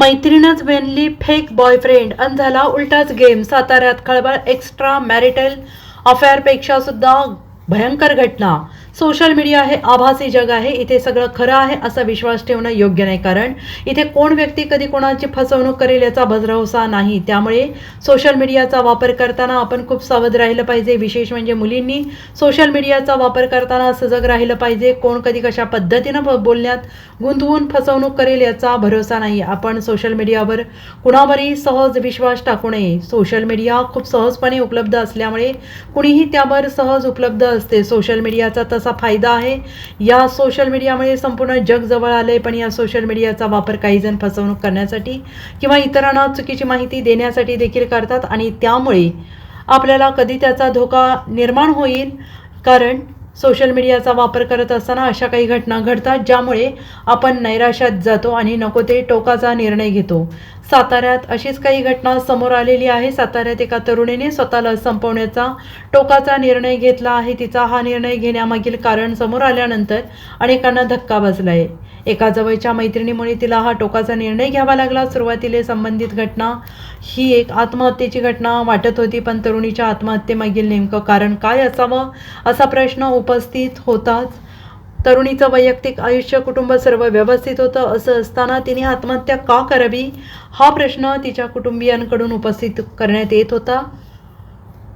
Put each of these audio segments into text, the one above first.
मैत्रीणच बनली fake boyfriend. अन झाला उलटाच game. साताऱ्यात खळबळ एक्स्ट्रा मॅरिटल अफेअरपेक्षा सुद्धा भयंकर घटना. सोशल मीडिया हे आभासी जग आहे इथे सगळं खरं आहे असा विश्वास ठेवणं योग्य नाही कारण इथे कोण व्यक्ती कधी कोणाची फसवणूक करेल याचा भजरवसा नाही. त्यामुळे सोशल मीडियाचा वापर करताना आपण खूप सावध राहिलं पाहिजे. विशेष म्हणजे मुलींनी सोशल मीडियाचा वापर करताना सजग राहिलं पाहिजे. कोण कधी कशा पद्धतीनं ब- बोलण्यात गुंतवून फसवणूक करेल याचा भरोसा नाही. आपण सोशल मीडियावर कुणावरही सहज विश्वास टाकू नये. सोशल मीडिया खूप सहजपणे उपलब्ध असल्यामुळे कुणीही त्यावर सहज उपलब्ध असते. सोशल मीडियाचा तसा फायदा आहे. या सोशल मीडियामुळे संपूर्ण जग जवळ आले पण या सोशल मीडियाचा वापर काही जण फसवणूक करण्यासाठी किंवा इतरांना चुकीची माहिती देण्यासाठी देखील करतात आणि त्यामुळे आपल्याला कधी त्याचा धोका निर्माण होईल. कारण सोशल मीडियाचा वापर करत असताना अशा काही घटना घडतात ज्यामुळे आपण नैराश्यात जातो आणि नको ते टोकाचा निर्णय घेतो. साताऱ्यात अशीच काही घटना समोर आलेली आहे. साताऱ्यात एका तरुणीने स्वतःला संपवण्याचा टोकाचा निर्णय घेतला आहे. तिचा हा निर्णय घेण्यामागील कारण समोर आल्यानंतर अनेकांना धक्का बसला आहे एका जवळच्या मैत्रिणीमुळे तिला हा टोकाचा निर्णय घ्यावा लागला. सुरुवातीला संबंधित घटना ही एक आत्महत्येची घटना वाटत होती पण तरुणीच्या आत्महत्येमागील नेमकं कारण काय असावं असा प्रश्न उपस्थित होताच तरुणीचं वैयक्तिक आयुष्य कुटुंब सर्व व्यवस्थित होतं असं असताना तिने आत्महत्या का करावी? हा प्रश्न तिच्या कुटुंबियांकडून उपस्थित करण्यात येत होता.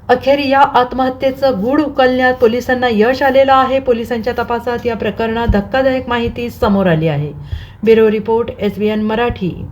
अखेर या आत्महत्येचं गूढ उकलण्यात पोलिसांना यश आलेलं आहे. पोलिसांच्या तपासात या प्रकरणात धक्कादायक माहिती समोर आली आहे. Bureau report S B N Marathi.